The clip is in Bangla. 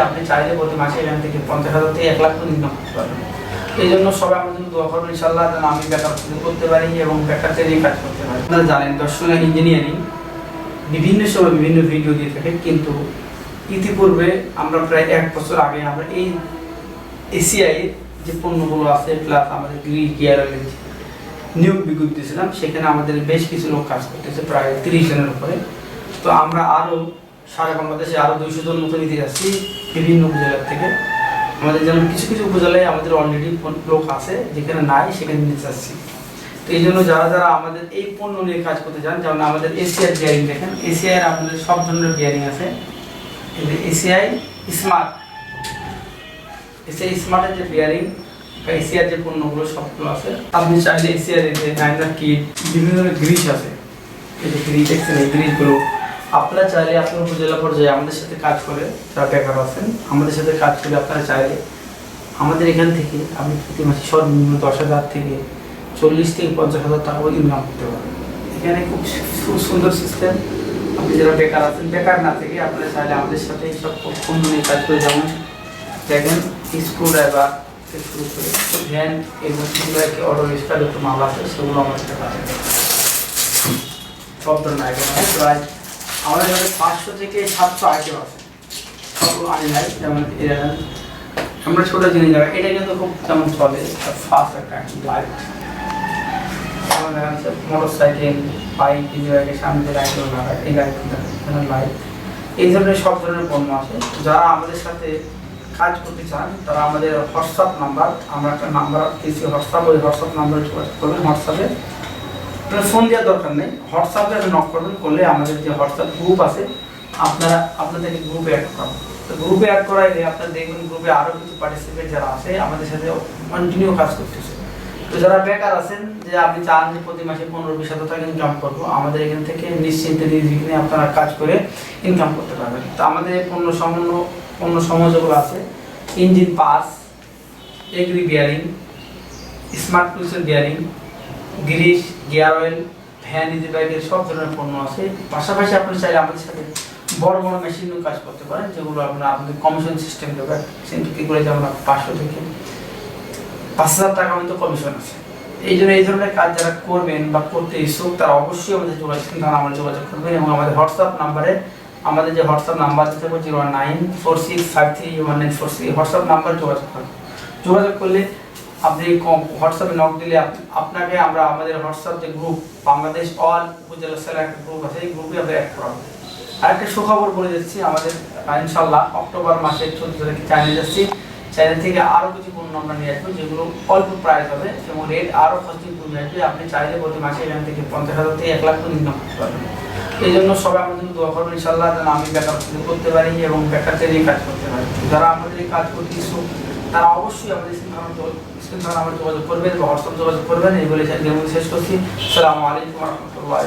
আপনি চাইলে প্রতি মাসে এখান থেকে পঞ্চাশ হাজার থেকে এক লাখ পর্যন্ত করতে পারবেন। এই জন্য সবাই আমাদের জন্য দোয়া করবেন ইনশাল্লাহ যেন আমি বেকার করতে পারি এবং কাজ করতে পারি। আপনারা জানেন দর্শনা ইঞ্জিনিয়ারিং বিভিন্ন সময় বিভিন্ন ভিডিও দিয়ে থাকে, কিন্তু ইতিপূর্বে আমরা প্রায় এক বছর আগে আমরা এই এসিআই যে পণ্যগুলো আছে প্লাস আমাদের গ্রিল গিয়ার নিয়োগ বিজ্ঞপ্তি দিয়েছিলাম সেখানে আমাদের বেশ কিছু লোক কাজ করতেছে, প্রায় তিরিশ জনের উপরে। তো আমরা আরও সারা বাংলাদেশে আরও দুইশো জন মতো নিতে যাচ্ছি বিভিন্ন উপজেলার থেকে। আমাদের যেমন কিছু কিছু উপজেলায় আমাদের অলরেডি লোক আছে, যেখানে নাই সেখানে নিতে চাচ্ছি তো এই জন্য যারা যারা আমাদের এই পণ্য নিয়ে কাজ করতে চান যেমন আমাদের এসিআর বিয়ারিং দেখেন। এসিআর আপনাদের সব ধরনের বিয়ারিং আছে। এসিআই স্মার্ট এসিআই স্মার্টের যে বিয়ারিং এসিআর যে পণ্যগুলো সবগুলো আছে। আপনি চাইলে এই যে নাইনার কিট বিভিন্ন ধরনের গ্রিস আছে। এই যে গ্রিস দেখছেন, এই গ্রিসগুলো আপনারা চাইলে আপনার উপজেলা পর্যায়ে আমাদের সাথে কাজ করে যারা বেকার আছেন, আমাদের সাথে কাজ করে আপনারা চাইলে আমাদের এখান থেকে আপনি প্রতি মাসে সর্বনিম্ন দশ হাজার থেকে চল্লিশ থেকে পঞ্চাশ হাজার টাকা ইনকাম করতে পারবেন এখানে খুব সুন্দর সিস্টেম আপনি যারা বেকার আছেন, বেকার না থেকে আপনারা চাইলে আমাদের সাথে সব পণ্য নিয়ে কাজ করে যেমন দেখেন স্ক্রু ড্রাইভার থেকে শুরু করে ভ্যান এবং সেগুলোকে অটো রিক্সা যত মাল আছে সেগুলো আমার সাথে সব ধরনের প্রায় আমাদের কাছে পাঁচশো থেকে সাতশো আইটেম আছে। সবগুলো আনি নাই, যেমন আমরা ছোটো জিনিস যাবে এটা কিন্তু খুব যেমন চলে ফাস্ট একটা লাইট মোটর সাইকেল বাইক জায়গায় সামনে লাইটগুলো এই লাইটগুলো লাইট এই ধরনের সব ধরনের পণ্য আছে। যারা আমাদের সাথে কাজ করতে চান, তারা আমাদের হোয়াটসঅ্যাপ নাম্বার আমরা একটা নাম্বার হোয়াটসঅ্যাপ ওই হোয়াটসঅ্যাপ নাম্বারে যোগাযোগ করবেন হোয়াটসঅ্যাপে আপনার ফোন দেওয়ার দরকার নেই। হোয়াটসঅ্যাপে নক করবেন করলে আমাদের যে হোয়াটসঅ্যাপ গ্রুপ আছে, আপনারা, আপনাদেরকে গ্রুপে অ্যাড করাবো। তো গ্রুপে অ্যাড করাইলে আপনারা দেখবেন গ্রুপে আরও কিছু পার্টিসিপেট যারা আছে, আমাদের সাথে কন্টিনিউ কাজ করতেছে। তো যারা বেকার আছেন, যে আপনি চান যে প্রতি মাসে পনেরো বিশ হাজার টাকা ইনকাম করব, আমাদের এখান থেকে নিশ্চিন্তে নির্বিঘ্নে আপনারা কাজ করে ইনকাম করতে পারবেন। তো আমাদের পণ্য সমন্য, পণ্য সমূহ যেগুলো আছে। Engine parts agri bearing smart টুলসের bearing grease gear oil van easy বাইকের সব ধরনের পণ্য আছে। পাশাপাশি আপনি চাইলে আমাদের সাথে বড় বড় মেশিনও কাজ করতে পারেন, যেগুলো আপনার আপনাদের কমিশন সিস্টেম দেবে। করে যেমন পাঁচশো থেকে পাঁচ হাজার টাকা মতো কমিশন আছে। এই জন্য এই ধরনের কাজ যারা করবেন বা করতে ইচ্ছুক, তারা অবশ্যই আমাদের যোগাযোগ তারা আমাদের যোগাযোগ করবেন এবং আমাদের হোয়াটসঅ্যাপ নাম্বারে আমাদের যে হোয়াটসঅ্যাপ নাম্বার দিতে হবে zero nine four six five three one nine four six WhatsApp number যোগাযোগ করবেন যোগাযোগ করলে আপনি হোয়াটসঅ্যাপে নক দিলে আপনাকে আমরা, আমাদের হোয়াটসঅ্যাপ যে group Bangladesh all upazila seller একটা গ্রুপ আছে, এই গ্রুপে আমরা অ্যাড করাবো। আরেকটা সুখবর বলে যাচ্ছি আমাদের ইনশাল্লাহ অক্টোবর মাসের চোদ্দ তারিখে চাইনা যাচ্ছি চাইনা থেকে আরও কিছু পণ্য আমরা নিয়ে আসব, যেগুলো অল্প প্রাইস হবে, এবং রেট আরও কস্টিং কমে আসবে। আপনি চাইলে প্রতি মাসে এখান থেকে পঞ্চাশ হাজার থেকে এক লাখ পর্যন্ত ইনকাম করতে পারবেন। এই জন্য সবাই আমাদের জন্য দোয়া করবেন ইনশাল্লাহ যেন আমি বেকার করতে পারি এবং বেকার কাজ করতে পারি। যারা আমাদের এই কাজ করতে ইচ্ছুক তারা অবশ্যই আমাদের স্ক্রিন থানা আমাদের যোগাযোগ করবেন বা হোয়াটসঅ্যাপ যোগাযোগ করবেন, এই বলে শেষ করছি। সালামু আলাইকুম রহমতুল্লাহ